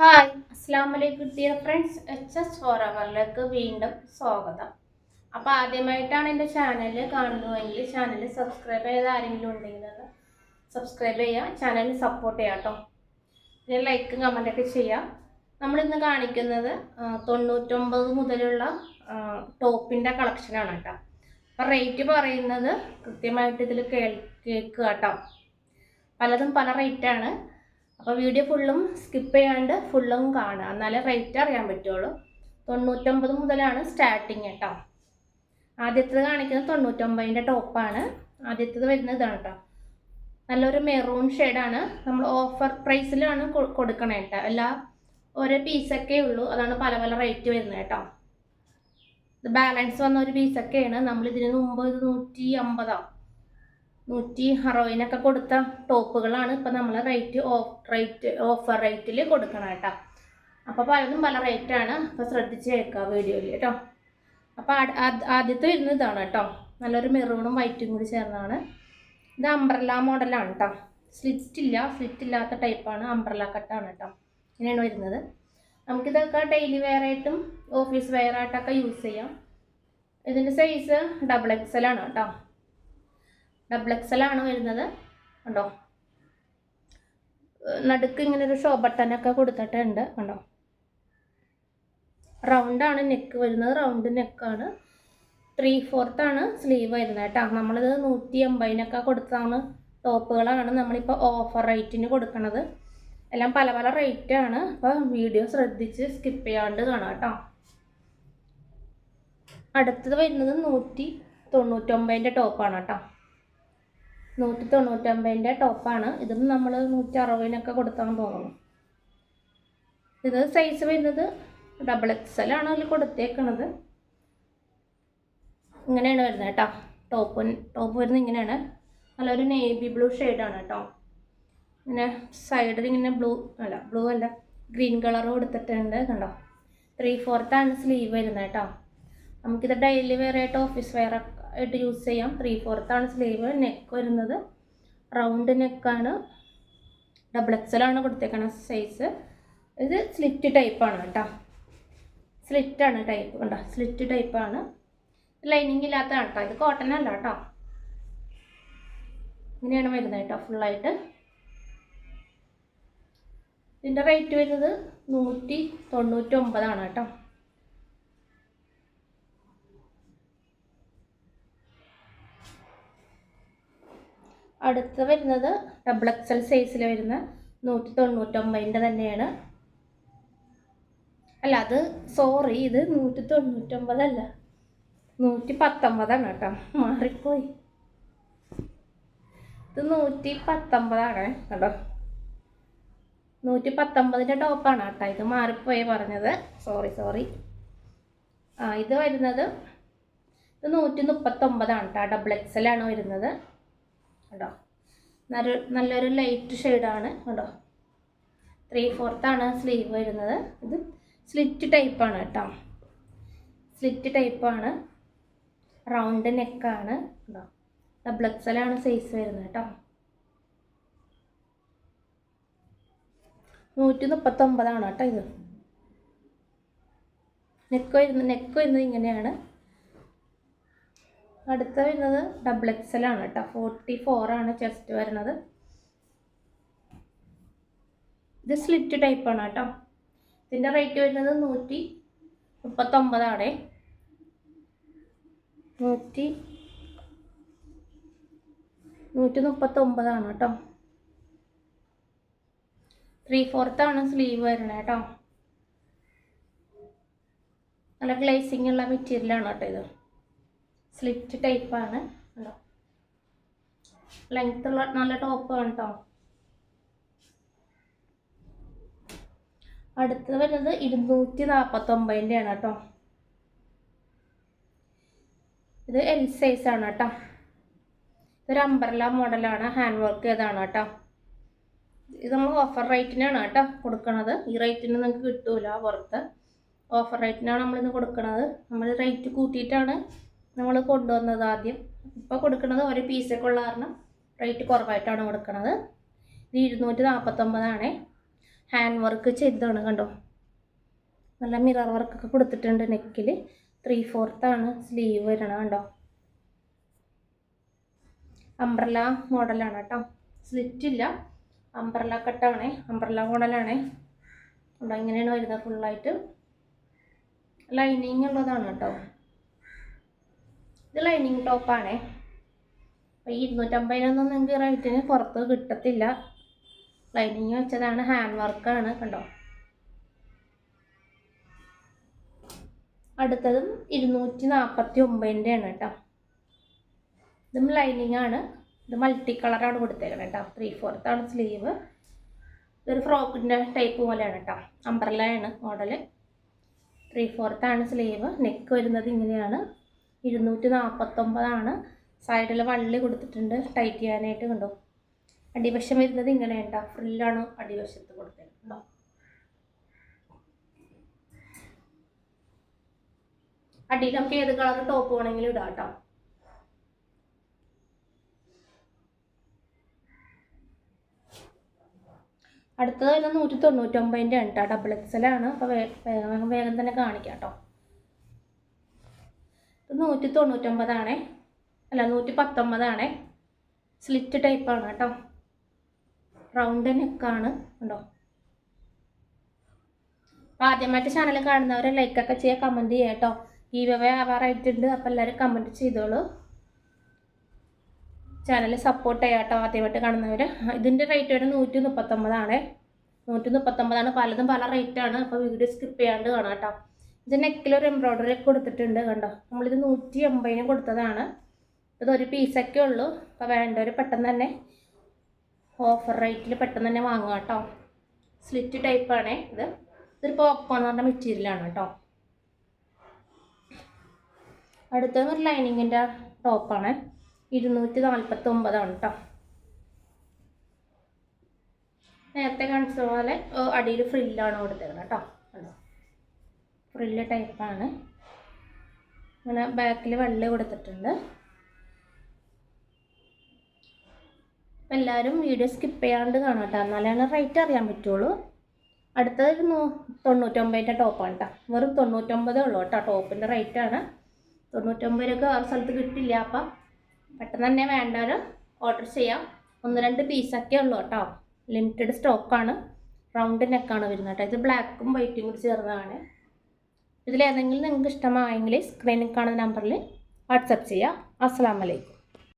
Hi അസ്സാം വലൈക്കും dear friends H S four അവറിലേക്ക് വീണ്ടും സ്വാഗതം. അപ്പോൾ ആദ്യമായിട്ടാണ് എന്റെ ചാനൽ കാണുന്നതെങ്കിൽ ചാനൽ സബ്സ്ക്രൈബ് ചെയ്ത ആരെങ്കിലും ഉണ്ടെങ്കിൽ അത് സബ്സ്ക്രൈബ് ചെയ്യുക ചാനൽ സപ്പോർട്ട് ചെയ്യാം കേട്ടോ പിന്നെ ലൈക്കും കമന്റൊക്കെ ചെയ്യാം. നമ്മളിന്ന് കാണിക്കുന്നത് തൊണ്ണൂറ്റൊമ്പത് മുതലുള്ള ടോപ്പിന്റെ കളക്ഷനാണ് കേട്ടോ അപ്പം റേറ്റ് പറയുന്നത് കൃത്യമായിട്ട് ഇതിൽ കേൾ കേൾക്കുക കേട്ടോ പലതും പല റേറ്റാണ് അപ്പോൾ വീഡിയോ ഫുള്ളും സ്കിപ്പ് ചെയ്യാണ്ട് ഫുള്ളും കാണുക. എന്നാലേ റേറ്റ് അറിയാൻ പറ്റുള്ളൂ. തൊണ്ണൂറ്റൊമ്പത് മുതലാണ് സ്റ്റാർട്ടിങ് കേട്ടോ ആദ്യത്തേത് കാണിക്കുന്നത് തൊണ്ണൂറ്റൊമ്പതിന്റെ ടോപ്പാണ് ആദ്യത്തേത് വരുന്നത് ഇതാണ് കേട്ടോ നല്ലൊരു മെറൂൺ ഷെയ്ഡാണ് നമ്മൾ ഓഫർ പ്രൈസിലാണ് കൊടുക്കണേ കേട്ടോ എല്ലാ ഓരോ പീസൊക്കെ ഉള്ളൂ. അതാണ് പല പല റേറ്റ് വരുന്നത് കേട്ടോ ബാലൻസ് വന്ന ഒരു പീസൊക്കെയാണ് നമ്മൾ ഇതിന് മുമ്പ് ഇത് നൂറ്റി അമ്പതാണ് നൂറ്റി അറുപതിനൊക്കെ കൊടുത്ത ടോപ്പുകളാണ് ഇപ്പം നമ്മൾ റേറ്റ് ഓഫ് റേറ്റ് ഓഫർ റേറ്റിൽ കൊടുക്കണം കേട്ടോ അപ്പോൾ പലതും പല റേറ്റാണ് അപ്പോൾ ശ്രദ്ധിച്ച് കേൾക്കുക വീഡിയോയിൽ കേട്ടോ അപ്പോൾ ആദ്യത്തെ വരുന്നത് ഇതാണ് കേട്ടോ നല്ലൊരു മെറൂണും വൈറ്റും കൂടി ചേർന്നതാണ്. ഇത് അംബ്രല്ല മോഡലാണ് കേട്ടോ സ്ലിറ്റ് ഇല്ല സ്ലിറ്റ് ഇല്ലാത്ത ടൈപ്പാണ് അംബ്രല്ല കട്ടാണ് കേട്ടോ ഇങ്ങനെയാണ് വരുന്നത്. നമുക്കിതൊക്കെ ഡെയിലി വെയർ ആയിട്ടും ഓഫീസ് വെയർ ആയിട്ടൊക്കെ യൂസ് ചെയ്യാം. ഇതിന്റെ സൈസ് ഡബിൾ എക്സൽ ആണ് കേട്ടോ ഡബിൾ എക്സൽ ആണ് വരുന്നത്? കണ്ടോ? നടുക്ക് ഇങ്ങനെ ഒരു ഷോ ബട്ടനൊക്കെ കൊടുത്തിട്ടുണ്ട് കണ്ടോ? റൗണ്ടാണ് നെക്ക് വരുന്നത്. റൗണ്ട് നെക്കാണ് ത്രീ ആണ് സ്ലീവ് വരുന്നത് കേട്ടോ. നമ്മളിത് നൂറ്റി എൺപതിനൊക്കെ കൊടുത്താണ് ടോപ്പുകളാണ് നമ്മളിപ്പോൾ ഓഫർ റേറ്റിന് കൊടുക്കണത്. എല്ലാം പല പല റേറ്റ് ആണ്. അപ്പോൾ വീഡിയോ ശ്രദ്ധിച്ച് സ്കിപ്പ് ചെയ്യാണ്ട് കാണാം കേട്ടോ. അടുത്തത് വരുന്നത് നൂറ്റി തൊണ്ണൂറ്റൊമ്പതിന്റെ ടോപ്പാണ് കേട്ടോ. നൂറ്റി തൊണ്ണൂറ്റൊമ്പതിന്റെ ടോപ്പാണ്. ഇതും നമ്മൾ നൂറ്റി അറുപതിനൊക്കെ കൊടുത്താൽ തോന്നുന്നു. ഇത് സൈസ് വരുന്നത് ഡബിൾ എക്സ് എൽ ആണ് അതിൽ കൊടുത്തേക്കണത്. ഇങ്ങനെയാണ് വരുന്നത് കേട്ടോ. ടോപ്പ് ടോപ്പ് വരുന്നത് ഇങ്ങനെയാണ്. നല്ലൊരു നേവി ബ്ലൂ ഷെയ്ഡാണ് കേട്ടോ. ഇങ്ങനെ സൈഡിൽ ഇങ്ങനെ ബ്ലൂ അല്ല ബ്ലൂ അല്ല ഗ്രീൻ കളർ കൊടുത്തിട്ടുണ്ട് കണ്ടോ. ത്രീ ഫോർത്താണ് സ്ലീവ് വരുന്നത് കേട്ടോ. നമുക്കിത് ഡെയിലി വെയർ ആയിട്ട് ഓഫീസ് വെയർ ആയിട്ട് യൂസ് ചെയ്യാം. ത്രീ ഫോർത്താണ് സ്ലീവ് നെക്ക് വരുന്നത് റൗണ്ട് നെക്കാണ് ഡബിൾ എക്സൽ ആണ് കൊടുത്തേക്കണ സൈസ് ഇത് സ്ലിറ്റ് ടൈപ്പാണ് കേട്ടോ. സ്ലിറ്റാണ് ടൈപ്പ് കണ്ടോ? സ്ലിറ്റ് ടൈപ്പാണ് ലൈനിങ് ഇല്ലാത്തതാണ് കേട്ടോ. ഇത് കോട്ടൺ അല്ല കേട്ടോ. ഇങ്ങനെയാണ് വരുന്നത് കേട്ടോ ഫുള്ളായിട്ട് ഇതിന്റെ റേറ്റ് വരുന്നത് നൂറ്റി തൊണ്ണൂറ്റി ഒമ്പതാണ് കേട്ടോ. അടുത്ത് വരുന്നത് ഡബിൾ എക്സൽ സൈസിൽ വരുന്ന നൂറ്റി തൊണ്ണൂറ്റൊമ്പതിന്റെ തന്നെയാണ്. അല്ല അത് സോറി ഇത് നൂറ്റി തൊണ്ണൂറ്റൊമ്പതല്ല നൂറ്റി പത്തൊമ്പതാണ് കേട്ടോ. മാറിപ്പോയി. ഇത് നൂറ്റി പത്തൊമ്പതാണ് കേട്ടോ. നൂറ്റി പത്തൊമ്പതിന്റെ ടോപ്പാണ് കേട്ടോ. ഇത് മാറിപ്പോയി പറഞ്ഞത്. സോറി സോറി ആ ഇത് വരുന്നത് ഇത് നൂറ്റി മുപ്പത്തൊമ്പതാണ് കേട്ടോ ഡബിൾ എക്സലാണ് വരുന്നത്. കേട്ടോ നല്ല നല്ലൊരു ലൈറ്റ് ഷെയ്ഡാണ് കേട്ടോ ത്രീ ഫോർത്താണ് സ്ലീവ് വരുന്നത്. ഇത് സ്ലിറ്റ് ടൈപ്പാണ് കേട്ടോ. സ്ലിറ്റ് ടൈപ്പാണ് റൗണ്ട് നെക്കാണ് കേട്ടോ ഡബിൾ എക്സലാണ് സൈസ് വരുന്നത് കേട്ടോ. നൂറ്റി മുപ്പത്തൊമ്പതാണ് കേട്ടോ ഇത്. നെക്ക് വരുന്നത് നെക്ക് വരുന്നത് ഇങ്ങനെയാണ്. അടുത്ത വരുന്നത് ഡബിൾ എക്സൽ ആണ് കേട്ടോ. ഫോർട്ടി ഫോർ ആണ് ചെസ്റ്റ് വരുന്നത്. ഇത് സ്ലിറ്റ് ടൈപ്പാണ് കേട്ടോ. ഇതിന്റെ റേറ്റ് വരുന്നത് നൂറ്റി മുപ്പത്തൊമ്പതാണ് നൂറ്റി നൂറ്റി മുപ്പത്തൊമ്പതാണ് കേട്ടോ. ത്രീ ആണ് സ്ലീവ് വരുന്നത് കേട്ടോ. നല്ല ഗ്ലേസിങ് ഉള്ള മെറ്റീരിയലാണ് കേട്ടോ ഇത്. സ്ലിറ്റ് ടൈപ്പാണ് ലെങ്ത് ഉള്ള നല്ല ടോപ്പ് കേട്ടോ അടുത്തത് വരുന്നത് ഇരുന്നൂറ്റി നാൽപ്പത്തൊമ്പതിന്റെ ആണ് കേട്ടോ ഇത് എൽ സൈസ് ആണ് കേട്ടോ ഇതൊരു അമ്പ്രല മോഡലാണ് ഹാൻഡ് വർക്ക് ചെയ്താണ് കേട്ടോ ഇത് നമ്മൾ ഓഫർ റേറ്റിനാണ് കേട്ടോ കൊടുക്കണത്. ഈ റേറ്റിന് നിങ്ങൾക്ക് കിട്ടൂല പുറത്ത് ഓഫർ റേറ്റിനാണ് നമ്മളിന്ന് കൊടുക്കണത്. നമ്മൾ റേറ്റ് കൂട്ടിയിട്ടാണ് നമ്മൾ കൊണ്ടുവന്നത് ആദ്യം. ഇപ്പോൾ കൊടുക്കുന്നത് ഒരു പീസൊക്കെ ഉള്ള കാരണം റേറ്റ് കുറവായിട്ടാണ് കൊടുക്കുന്നത് ഇത് ഇരുന്നൂറ്റി നാൽപ്പത്തൊമ്പതാണ് ഹാൻഡ് വർക്ക് ചെയ്തതാണ് കണ്ടോ? നല്ല മിറർ വർക്കൊക്കെ കൊടുത്തിട്ടുണ്ട് നെക്കിൽ ത്രീ ഫോർത്താണ് സ്ലീവ് വരണം കണ്ടോ? അംബ്രല മോഡലാണ് കേട്ടോ. സ്ലിറ്റില്ല അംബ്രല കട്ടാണ്. അംബ്രല മോഡലാണ്. ഇങ്ങനെയാണ് വരുന്നത് ഫുള്ളായിട്ട് ലൈനിങ് ഉള്ളതാണ് കേട്ടോ. ഇത് ലൈനിങ് ടോപ്പാണേ അപ്പോൾ ഈ ഇരുന്നൂറ്റമ്പതിനൊന്നും നിങ്ങൾക്ക് റേറ്റിന് പുറത്ത് കിട്ടത്തില്ല. ലൈനിങ് വെച്ചതാണ് ഹാൻഡ് വർക്കാണ് കണ്ടോ? അടുത്തതും ഇരുന്നൂറ്റി നാൽപ്പത്തി ഒമ്പതിന്റെ ആണ് കേട്ടോ. ഇതും ലൈനിങ് ആണ്. ഇത് മൾട്ടി കളറാണ് കൊടുത്തേക്കുന്നത് കേട്ടോ. ത്രീ ആണ് സ്ലീവ് ഇതൊരു ഫ്രോക്കിന്റെ ടൈപ്പ് പോലെയാണ് കേട്ടോ. അംബ്രല്ലയാണ് മോഡൽ ത്രീ ആണ് സ്ലീവ് നെക്ക് വരുന്നത് ഇങ്ങനെയാണ്. ഇരുന്നൂറ്റി നാൽപ്പത്തൊമ്പതാണ് സൈഡിൽ വള്ളി കൊടുത്തിട്ടുണ്ട്. ടൈറ്റ് ചെയ്യാനായിട്ട് കണ്ടോ? അടിവശം വരുന്നത് ഇങ്ങനെ കേട്ടോ ഫ്രില്ലാണ് അടിവശത്ത് കൊടുത്തത് കണ്ടോ? അടിയിൽ നമുക്ക് ഏത് കളർ ടോപ്പ് വേണമെങ്കിലും ഇടാം കേട്ടോ. അടുത്തത് വരുന്നത് നൂറ്റി തൊണ്ണൂറ്റൊമ്പതിന്റെ ആണ് ഡബിൾ ആണ്. അപ്പോൾ വേഗം വേഗം തന്നെ കാണിക്കാം കേട്ടോ. നൂറ്റി തൊണ്ണൂറ്റൊമ്പതാണേ അല്ല നൂറ്റി പത്തൊമ്പതാണേ സ്ലിറ്റ് ടൈപ്പാണ് കേട്ടോ. റൗണ്ട് നെക്കാണ് ഉണ്ടോ ആദ്യമായിട്ട് ചാനൽ കാണുന്നവർ ലൈക്കൊക്കെ ചെയ്യുക കമന്റ് ചെയ്യുക കേട്ടോ. ഈ വക ആവാറായിട്ടുണ്ട് അപ്പോൾ എല്ലാവരും കമന്റ് ചെയ്തോളൂ. ചാനൽ സപ്പോർട്ട് ചെയ്യാം കേട്ടോ ആദ്യമായിട്ട് കാണുന്നവർ ഇതിന്റെ റേറ്റ് വരുന്നത് നൂറ്റി മുപ്പത്തൊമ്പതാണ് നൂറ്റി മുപ്പത്തൊമ്പതാണ് പലതും പല റേറ്റാണ് അപ്പോൾ വീഡിയോ സ്കിപ്പ് ചെയ്യാണ്ട് കാണാം കേട്ടോ. ഇത് നെക്കിലൊരു എംബ്രോയ്ഡറി കൊടുത്തിട്ടുണ്ട് കണ്ടോ? നമ്മളിത് നൂറ്റി എൺപതിന് കൊടുത്തതാണ്. ഇതൊരു പീസൊക്കെ ഉള്ളൂ. അപ്പോൾ വേണ്ടവർ പെട്ടെന്ന് തന്നെ ഓഫർ റേറ്റിൽ പെട്ടെന്ന് തന്നെ വാങ്ങുക കേട്ടോ. സ്ലിറ്റ് ടൈപ്പാണേ ഇത്. ഇതൊരു പോപ്കോൺ പറഞ്ഞ മെറ്റീരിയലാണ് കേട്ടോ. അടുത്തത് ഒരു ലൈനിങ്ങിന്റെ ടോപ്പാണ് ഇരുന്നൂറ്റി നാൽപ്പത്തി ഒമ്പതാണ് കേട്ടോ. നേരത്തെ കാണിച്ച പോലെ അടിയിൽ ഫ്രില്ലാണ് കൊടുത്തേക്കുന്നത് കേട്ടോ. ഫ്രില്ല് ടൈപ്പാണ് ഇങ്ങനെ ബാക്കിൽ വെള്ള കൊടുത്തിട്ടുണ്ട്. എല്ലാവരും വീഡിയോ സ്കിപ്പ് ചെയ്യാണ്ട് കാണാം കേട്ടോ. എന്നാലാണ് റേറ്റ് അറിയാൻ പറ്റുള്ളൂ. അടുത്തത് തൊണ്ണൂറ്റൊമ്പതിന്റെ ടോപ്പാണ് കേട്ടോ വെറും തൊണ്ണൂറ്റൊമ്പതേ ഉള്ളൂ കേട്ടോ ടോപ്പിന്റെ റേറ്റാണ് തൊണ്ണൂറ്റൊമ്പത് രൂപ ആ സ്ഥലത്ത് കിട്ടില്ല. അപ്പം പെട്ടെന്ന് തന്നെ വേണ്ടവർ ഓർഡർ ചെയ്യാം. ഒന്ന് രണ്ട് പീസൊക്കെ ഉള്ളൂ കേട്ടോ ലിമിറ്റഡ് സ്റ്റോക്കാണ് റൗണ്ട് നെക്കാണ് വരുന്നത് കേട്ടോ ഇത് ബ്ലാക്കും വൈറ്റും കൂടി ചേർന്നതാണ്. ഇതിലേതെങ്കിലും നിങ്ങൾക്ക് ഇഷ്ടമായെങ്കിൽ സ്ക്രീനിൽ കാണുന്ന നമ്പറിൽ വാട്സപ്പ് ചെയ്യാം. അസ്സാം വലൈക്കും